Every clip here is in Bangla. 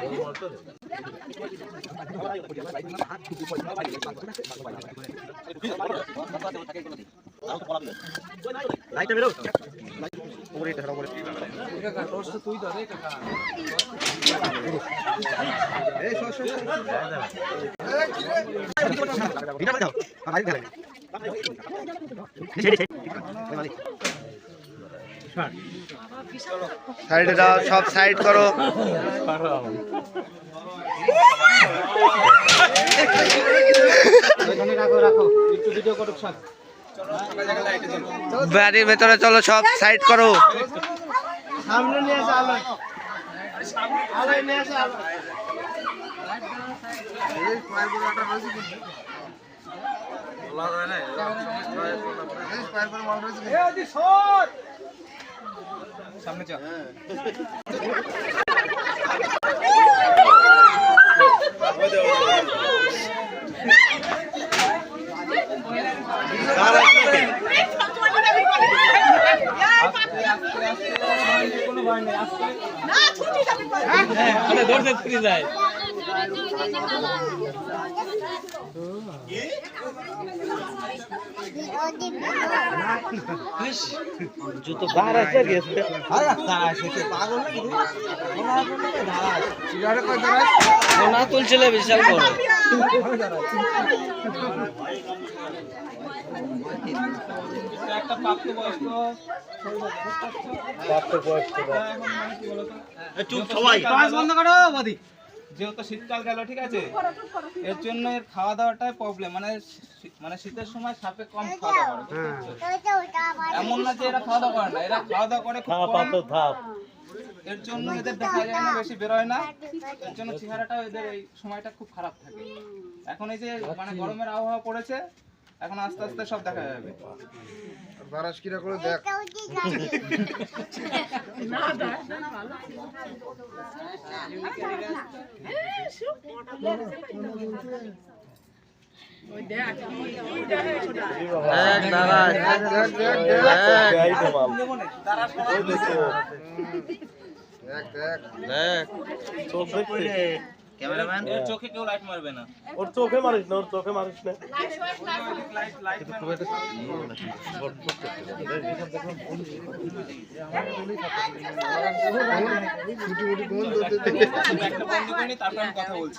이 লাইটটা বেরো উপরে এটা উপরে কাকা টস তুই ধরে কাকা এই সস ভিডিও দাও মারি গেলে সাইডে দাও সব সাইড করো। বাড়ির ভেতরে চলো, সব সাইড করো। সামনে নিয়ে আসে আলো আলো নিয়ে আসে আলো এই ফাইবার ওয়াটার আছে কি বলা যায় না এই ফাইবার সামনে চল কোনো ভয় নেই আস্তে আরে দৌড়তে ফিরে যায়। জুতো আছে গেছে পাগল নাকি সিগারেট না তুলছিলে বিশাল বড় একটা প্রাপ্তবয়স্ক চুপ সবাই। বন্ধ করো বাদি। যেহেতু শীতকাল গেল ঠিক আছে? এর জন্য এর খাওয়া দাওয়াটাই প্রবলেম মানে মানে শীতের সময় সাপে কম খাওয়া দাওয়া করে বুঝতে এমন না যে এরা খাওয়া দাওয়া করে না এরা খাওয়া দাওয়া করে খুব কম। এর জন্য এদের দেখা যায় না বেশি বেরোয় না। এর জন্য চেহারাটা এদের এই সময়টা খুব খারাপ থাকে। এখন এই যে মানে গরমের আবহাওয়া পড়েছে এখন আস্তে আস্তে সব দেখা যাবে। বারাস কিরা করে দেখ। দেখ দেখ দেখ দেখ দেখ ক্যামেরাম্যান? এর চোখে কেউ লাইট মারবে না। ওর চোখে মারিস না ওর চোখে মারিস না। কথা বলছি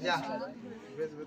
já. Beijo,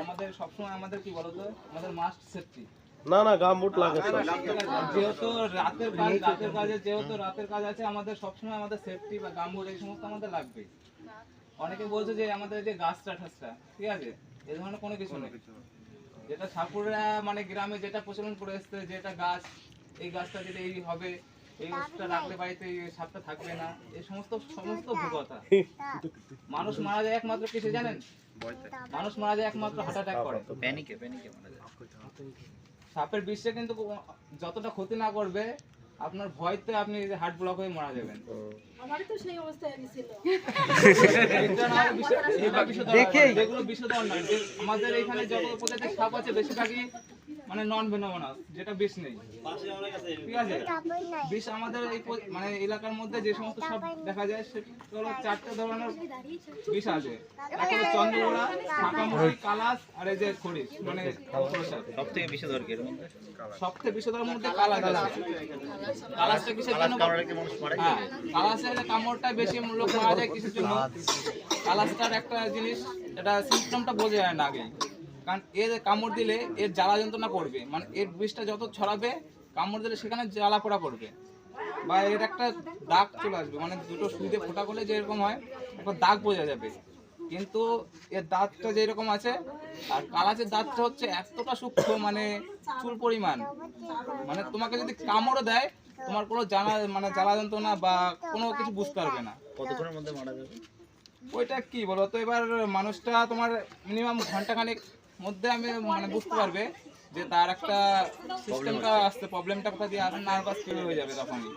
আমাদের সবসময় আমাদের কি বলতো, আমাদের মাস্ট safety। না না গাম বুট লাগে যেহেতু রাতের কাজ রাতের কাজে যেহেতু রাতের কাজ আছে আমাদের সবসময় আমাদের সেফটি বা গামবুট এই সমস্ত আমাদের লাগবে অনেকে বলছে যে আমাদের যে গাছটা ঠাসটা ঠিক আছে? এই ধরনের কোনো কিছু নেই। যেটা সাপুরা মানে গ্রামে যেটা প্রচলন করে এসছে যেটা গাছ এই গাছটা যেটা এই হবে এই ওষুধটা রাখলে বাড়িতে এই সাপটা থাকবে না এই সমস্ত সমস্ত ভূগতা। মানুষ মারা যায় একমাত্র কিসে জানেন? মানুষ মারা যায় একমাত্র হার্ট অ্যাটাক করে। প্যানিকে প্যানিকে মারা যায়। সাপের বিষে কিন্তু যতটা ক্ষতি না করবে আপনার ভয়তে আপনি হার্ট ব্লক হয়ে মারা যাবেন। আমারই তো সেই। যেগুলো বিষধর নয়। যে আমাদের এখানে যত প্রজাতির সাপ আছে বেশিরভাগই মানে নন ভেনোমানাস যেটা বিষ নেই। ঠিক আছে? বিষ আমাদের এই মানে এলাকার মধ্যে যে সমস্ত সব দেখা যায় সেগুলো চারটে ধরনের বিষ আছে। একটা হলো চন্দ্রগোড়া শাকামুখী কালাস আর এই যে খরিস মানে সব থেকে দরকার এর মধ্যে? সবথেকে বিষধর মধ্যে কালাস আছে। কালাসটা কিসের জন্য কি হ্যাঁ কালাসের কামড়টা বেশি লোক মারা যায় কিসের জন্য। কালাসটার একটা জিনিস এটা সিমটমটা বোঝা যায় না আগে। কারণ এর কামড় দিলে এর জ্বালা যন্ত্রণা করবে। মানে এর বিষটা যত ছড়াবে কামড় দিলে সেখানে জ্বালা পোড়া করবে বা এর একটা দাগ চলে আসবে। মানে দুটো সুইতে ফোটা করলে যেরকম হয় একটা দাগ বোঝা যাবে। কিন্তু এর দাঁতটা যেরকম আছে আর কালাচের দাঁতটা হচ্ছে এতটা সূক্ষ্ম মানে চুল পরিমাণ। মানে তোমাকে যদি কামড়ও দেয় তোমার কোনো জানা মানে জ্বালা যন্ত্রণা বা কোনো কিছু বুঝতে পারবে না। কতক্ষণের মধ্যে মারা যাবে? ওইটা কি বলো তো এবার মানুষটা তোমার মিনিমাম ঘন্টাখানেক মধ্যে আমি মানে বুঝতে পারবে যে তার একটা সিস্টেমটা আসতে প্রবলেমটা কোথা দিয়ে আসে নার্ভাস ফিল হয়ে যাবে তখনই।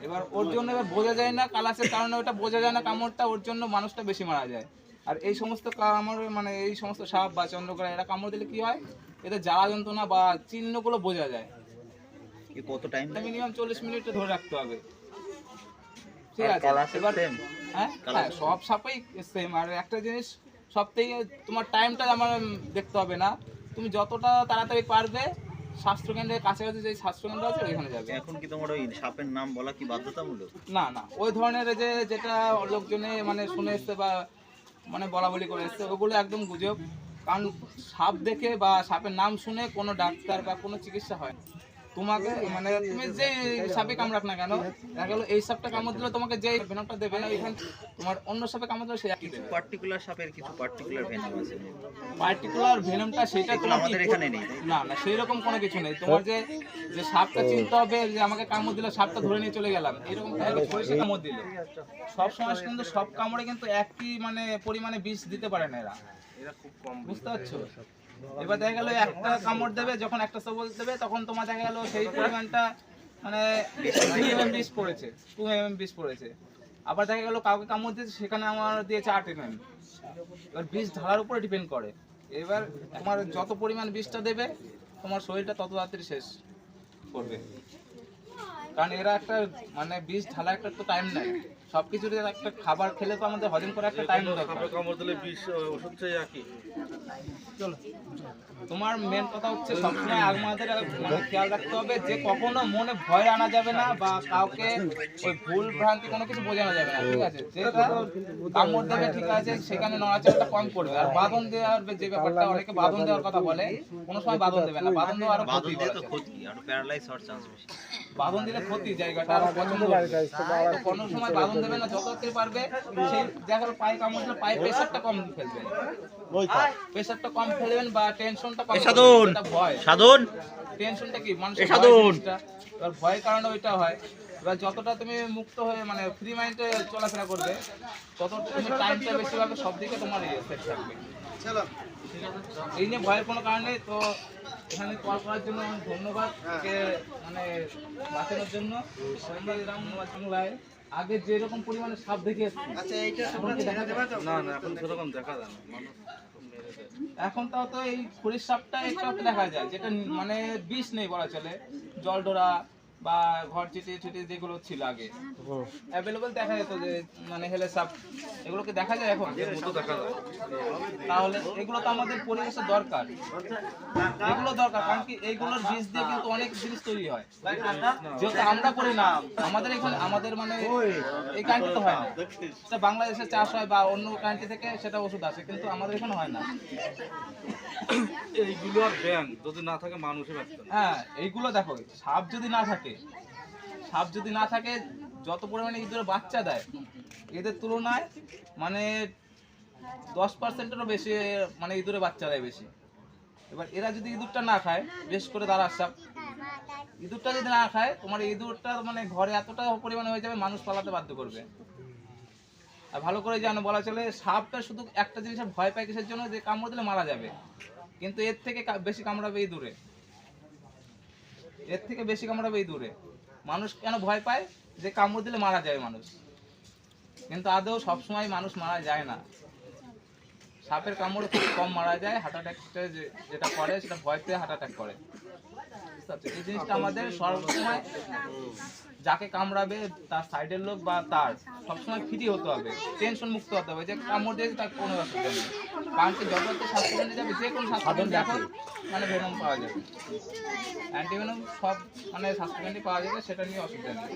এবার ওর জন্য এবার বোঝা যায় না কালাসের কারণে ওটা বোঝা যায় না কামড়টা ওর জন্য মানুষটা বেশি মারা যায়। আর এই সমস্ত কামড় মানে এই সমস্ত সাপ বা চন্দ্রকড়া এরা কামড় দিলে কি হয়? এদের জ্বালা যন্ত্রণা বা চিহ্নগুলো বোঝা যায়। কত টাইম মিনিমাম চল্লিশ মিনিট ধরে রাখতে হবে। ঠিক আছে? এবার? হ্যাঁ হ্যাঁ সব সাপেই সেম আর একটা জিনিস সব থেকে তোমার টাইমটা আমার দেখতে হবে না। তুমি যতটা তাড়াতাড়ি পারবে স্বাস্থ্যকেন্দ্রের কাছাকাছি যে স্বাস্থ্যকেন্দ্র আছে ওইখানে যাবে। এখন কি তোমার ওই সাপের নাম বলা কি বাধ্যতামূলক? না না। ওই ধরনের যে যেটা লোকজনে মানে শুনে এসছে বা মানে বলা বলি করে এসছে ওগুলো একদম গুজব। কারণ সাপ দেখে বা সাপের নাম শুনে কোনো ডাক্তার বা কোনো চিকিৎসা হয় না। তোমাকে মানে তুমি যে সাপে কামড়াক না কেন? দেখা গেলো এই সাপটা কামড় দিলে তোমাকে যে ভেনমটা দেবে না এখানে তোমার অন্য সাপে কামড় দিলে সে একই দেবে? পার্টিকুলার সাপের কিছু পার্টিকুলার ভেনাম আছে। পার্টিকুলার ভেনমটা সেটা তোমার আমাদের এখানে নেই, না না সেই রকম কোনো কিছু নেই। তোমার যে যে সাপটা চিনতে হবে যে আমাকে কামড় দিলে সাপটা ধরে নিয়ে চলে গেলাম এরকম সরিষা কামড় দিল। সব সময় কিন্তু সব কামড়ে কিন্তু একই মানে পরিমাণে বিষ দিতে পারে না এরা। এরা খুব কম বুঝতে পারছ? এবার দেখা গেল একটা কামড় দেবে, যখন একটা সবল দেবে, তখন তোমার দেখা গেল সেই পরিমাণটা মানে টু এম বিষ পড়েছে টু এম বিষ পড়েছে। আবার দেখা গেল কাউকে কামড় দিয়েছে, সেখানে আমার দিয়েছে আট এম এম এবার বিষ ঢালার উপরে ডিপেন্ড করে। এবার তোমার যত পরিমাণ বিষটা দেবে, তোমার শরীরটা তত তাড়াতাড়ি শেষ করবে। কারণ এরা একটা মানে বিষ ঢালা একটা তো টাইম নেয় সব একটা খাবার খেলে তো আমাদের হজম করার একটা টাইম দরকার। কামড় দিলে বিষ ওষুধ চাই একই। তোমার মেন কথা হচ্ছে সবসময় আমাদের খেয়াল রাখতে হবে যে কখনো মনে ভয় আনা যাবে না বা কাউকে ওই ভুল ভ্রান্তি কোনো কিছু বোঝানো যাবে না ঠিক আছে? যেটা কামড় দেবে ঠিক আছে সেখানে নড়াচড়াটা কম করবে। আর বাঁধন দেওয়ার যে ব্যাপারটা অনেকে বাঁধন দেওয়ার কথা বলে কোনো সময় বাঁধন দেবে না বাঁধন দেওয়া আরও। ক্ষতি আর প্যারালাইজ হওয়ার চান্স বেশি। বাঁধন দিলে ক্ষতি জায়গাটা আরও পছন্দ। কোনো সময় বাঁধন দেবে না যত তাড়াতাড়ি পারবে সেই দেখা পায়ে কামড় পায়ে প্রেশারটা কম ফেলবেন ওই প্রেশারটা কম ফেলবেন বা টেনশনটা কম সাধন। ভয়। সাধন। টেনশনটা কি? মানুষের এ সাধন। এবার ভয়ের কারণে ওইটা হয়। এবার যতটা তুমি মুক্ত হয়ে মানে ফ্রি মাইন্ডে চলাফেরা করবে তত তুমি টাইমটা বেশি পাবে সব দিকে তোমার ইয়ে সেট থাকবে। ঠিক আছে? এই নিয়ে ভয়ের কোনো কারণ নেই তো এখানে কল করার জন্য অনেক ধন্যবাদ একে মানে বাঁচানোর জন্য। রাম বাংলায়। আগে যেরকম পরিমাণে সাপ দেখে যাবে না না এখন সেরকম দেখা যায় না। মানুষ এখন তাও তো এই খড়ির সাপটা একটা একটু দেখা যায় যেটা মানে বিষ নেই বলা চলে। জল ডোরা বা ঘর চিটিয়ে চিটিয়ে যেগুলো ছিল আগে। অ্যাভেলেবল দেখা যেত যে মানে হেলে সাপ এগুলোকে দেখা যায় এখন? তাহলে এগুলো তো আমাদের পরিবেশের দরকার। এগুলো দরকার কারণ কি এইগুলোর বীজ দিয়ে কিন্তু অনেক জিনিস তৈরি হয়। যেহেতু আমরা করি না আমাদের এখানে আমাদের মানে এই কান্ট্রি তো হয় না। সেটা বাংলাদেশে চাষ হয় বা অন্য কান্ট্রি থেকে সেটা ওষুধ আসে কিন্তু আমাদের এখানে হয় না। এইগুলো আর ব্যাংক যদি না থাকে মানুষের বাঁচতে। হ্যাঁ এইগুলো দেখো, সাপ যদি না থাকে, সাপ যদি না থাকে, যত পরিমাণে ইঁদুরের বাচ্চা দেয়, এদের তুলনায় মানে দশ পার্সেন্টেরও বেশি মানে ইঁদুরের বাচ্চা দেয় বেশি এবার এরা যদি ইঁদুরটা না খায় বেশ করে দাঁড়ার সাপ, ইঁদুরটা যদি না খায়, তোমার ইঁদুরটা মানে ঘরে এতটা পরিমাণে হয়ে যাবে, মানুষ পালাতে বাধ্য করবে ভালো করে জানো, বলা চলে সাপটা শুধু একটা জিনিসে ভয় পায় কিসের জন্য? যে কামড় দিলে মারা যাবে। কিন্তু এর থেকে বেশি কামড়াবে এই দূরে। এর থেকে বেশি কামড়াবে এই দূরে। মানুষ কেন ভয় পায়? যে কামড় দিলে মারা যাবে মানুষ। কিন্তু আদৌ সবসময় মানুষ মারা যায় না। সাপের কামড়ে খুব কম মারা যায় হার্ট অ্যাটাক যেটা করে সেটা ভয় পেয়ে হার্ট অ্যাটাক করে এই জিনিসটা আমাদের সবসময় যাকে কামড়াবে তার সাইডের লোক বা তার সবসময় ফ্রি হতে হবে টেনশন মুক্ত হতে হবে যে কামড় দিয়েছে তার কোনো অসুবিধা নেই। কারণ কি যত স্বাস্থ্যকেন্দ্রে যাবে যে কোনো স্বাস্থ্যকেন্দ্রে এখন মানে ভেনম পাওয়া যাবে। অ্যান্টিভেনম সব মানে স্বাস্থ্যকেন্দ্রে পাওয়া যাবে সেটা নিয়ে অসুবিধা নেই।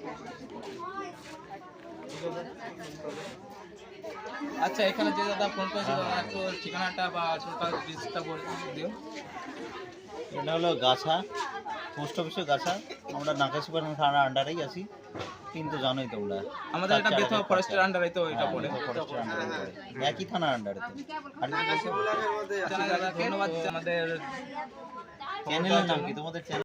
আচ্ছা এখানে যে দাদা ফোন করেছিল একটু ঠিকানাটা বা টোটাল ডিসটা বলে দিও। এটা হলো গাছা পোস্ট অফিসের গাছা। আমরা নাকাশিপাড়া থানার আন্ডারেই আছি। কিন্তু জানোই তোমরা আমাদের এটা বেথুয়া ফরেস্টের আন্ডারে তো এটা পড়ে ফরেস্টের আন্ডারে একই থানার আন্ডারে তো। আর ধন্যবাদ। আমাদের চ্যানেলের নাম কি? তোমাদের